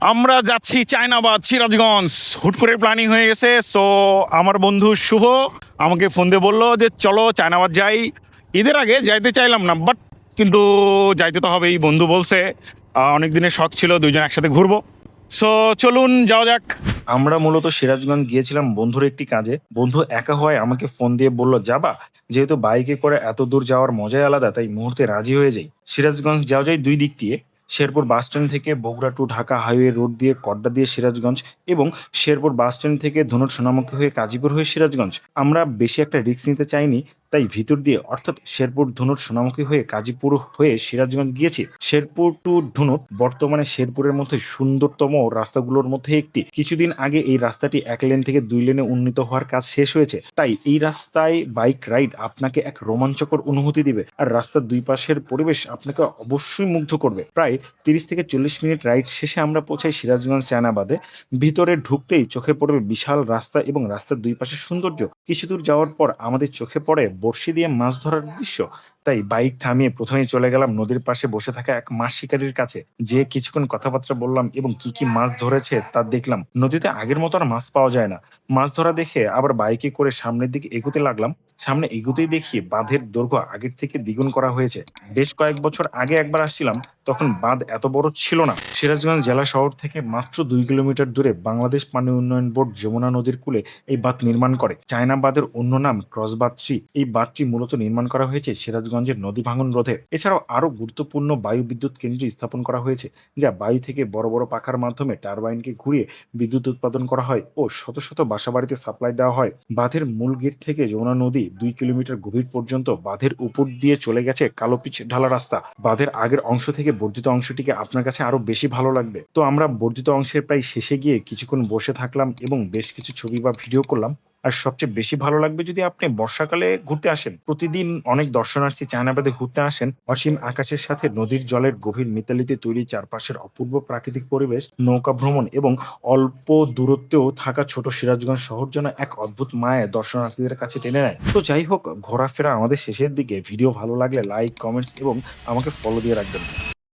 আমরা যাচ্ছি চায়নাবাদ, সিরাজগঞ্জ। হুট করে প্ল্যানিং হয়ে গেছে। সো আমার বন্ধু শুভ আমাকে ফোন দিয়ে বলল যে, চলো চায়নাবাদ যাই। ঈদের আগে যাইতে চাইলাম না বাট কিন্তু যাইতে তো হবেই, বন্ধু বলছে। অনেক দিনের শখ ছিল, দুইজন একসাথে ঘুরবো। সো চলুন, যাওয়া যাক। আমরা মূলত সিরাজগঞ্জ গিয়েছিলাম বন্ধুর একটি কাজে। বন্ধু একা হয় আমাকে ফোন দিয়ে বলল, যাবা? যেহেতু বাইকে করে এত দূর যাওয়ার মজাই আলাদা, তাই মুহূর্তে রাজি হয়ে যাই। সিরাজগঞ্জ যাওয়া যায় দুই দিক দিয়ে। শেরপুর বাস স্ট্যান্ড থেকে Bogura to Dhaka highway road দিয়ে কড্ডা দিয়ে সিরাজগঞ্জ এবং শেরপুর বাস স্ট্যান্ড থেকে ধনুট সোনামুখী হয়ে কাজীপুর হয়ে সিরাজগঞ্জ। আমরা বেশি একটা রিস্ক নিতে চাইনি তাই ভিতর দিয়ে, অর্থাৎ শেরপুর ধনুট সোনামুখী হয়ে কাজীপুর হয়ে সিরাজগঞ্জ গিয়েছি। শেরপুর টু ধনুট বর্তমানে শেরপুরের মধ্যে সুন্দরতম রাস্তাগুলোর মধ্যে একটি। কিছুদিন আগে এই রাস্তাটি এক লেন থেকে দুই লেনে উন্নীত হওয়ার কাজ শেষ হয়েছে। তাই এই রাস্তায় বাইক রাইড আপনাকে এক রোমাঞ্চকর অনুভূতি দিবে। আর রাস্তার দুই পাশের পরিবেশ আপনাকে অবশ্যই মুগ্ধ করবে। প্রায় তিরিশ থেকে চল্লিশ মিনিট রাইড শেষে আমরা পৌঁছাই সিরাজগঞ্জ চায়নাবাদে। ভিতরে ঢুকতেই চোখে পড়বে বিশাল রাস্তা এবং রাস্তার দুই পাশের সৌন্দর্য। কিছু দূর যাওয়ার পর আমাদের চোখে পড়ে বড়শি দিয়ে মাছ ধরার দৃশ্য তাই বাইক থামিয়ে প্রথমে চলে গেলাম নদীর পাশে বসে থাকা এক মাছ শিকারীর কাছে। যে কিছুক্ষণ কথাবার্তা বললাম এবং কি কি মাছ ধরেছে তা দেখলাম। নদীতে আগের মতো আর মাছ পাওয়া যায় না। মাছ ধরা দেখে আবার বাইকে করে সামনের দিকে এগোতে লাগলাম। সামনে এগোতেই দেখি বাঁধের দৈর্ঘ্য আগের থেকে দ্বিগুণ করা হয়েছে। বেশ কয়েক বছর আগে একবার আসছিলাম, তখন বাঁধ এত বড় ছিল না। সিরাজগঞ্জ জেলা শহর থেকে মাত্র দুই কিলোমিটার দূরে বাংলাদেশ পানি উন্নয়ন বোর্ড যমুনা নদীর কূলে এই বাঁধ নির্মাণ করে। চায়না বাঁধের অন্য নাম ক্রস বাঁধ এই বাঁধটি মূলত নির্মাণ করা হয়েছে সিরাজগঞ্জের নদী ভাঙন রোধে। এছাড়াও আরও গুরুত্বপূর্ণ বায়ু বিদ্যুৎ কেন্দ্র স্থাপন করা হয়েছে, যা বায়ু থেকে বড় বড় পাখার মাধ্যমে টারবাইনকে ঘুরিয়ে বিদ্যুৎ উৎপাদন করা হয় ও শত শত বাসাবাড়িতে সাপ্লাই দেওয়া হয়। বাঁধের মূল গেট থেকে যমুনা নদী দুই কিলোমিটার গভীর পর্যন্ত বাঁধের উপর দিয়ে চলে গেছে কালো পিচ ঢালা রাস্তা। বাঁধের আগের অংশ থেকে বর্ধিত অংশটিকে আপনার কাছে আরও বেশি ভালো লাগবে। তো আমরা বর্ধিত অংশের প্রায় শেষে গিয়ে কিছুক্ষণ বসে থাকলাম এবং বেশ কিছু ছবি বা ভিডিও করলাম। আর সবচেয়ে বেশি ভালো লাগবে যদি আপনি বর্ষাকালে ঘুরতে আসেন। প্রতিদিন অনেক দর্শনার্থী চায়নাবাদে ঘুরতে আসেন। অসীম আকাশের সাথে নদীর জলের গভীর মিতালিতে তৈরি চারপাশের অপূর্ব প্রাকৃতিক পরিবেশ, নৌকা ভ্রমণ এবং অল্প দূরত্বেও থাকা ছোট সিরাজগঞ্জ শহর যেন এক অদ্ভুত মায়ে দর্শনার্থীদের কাছে টেনে নেয়। তো যাই হোক, ঘোরাফেরা আমাদের শেষের দিকে। ভিডিও ভালো লাগলে লাইক কমেন্টস এবং আমাকে ফলো দিয়ে রাখবেন।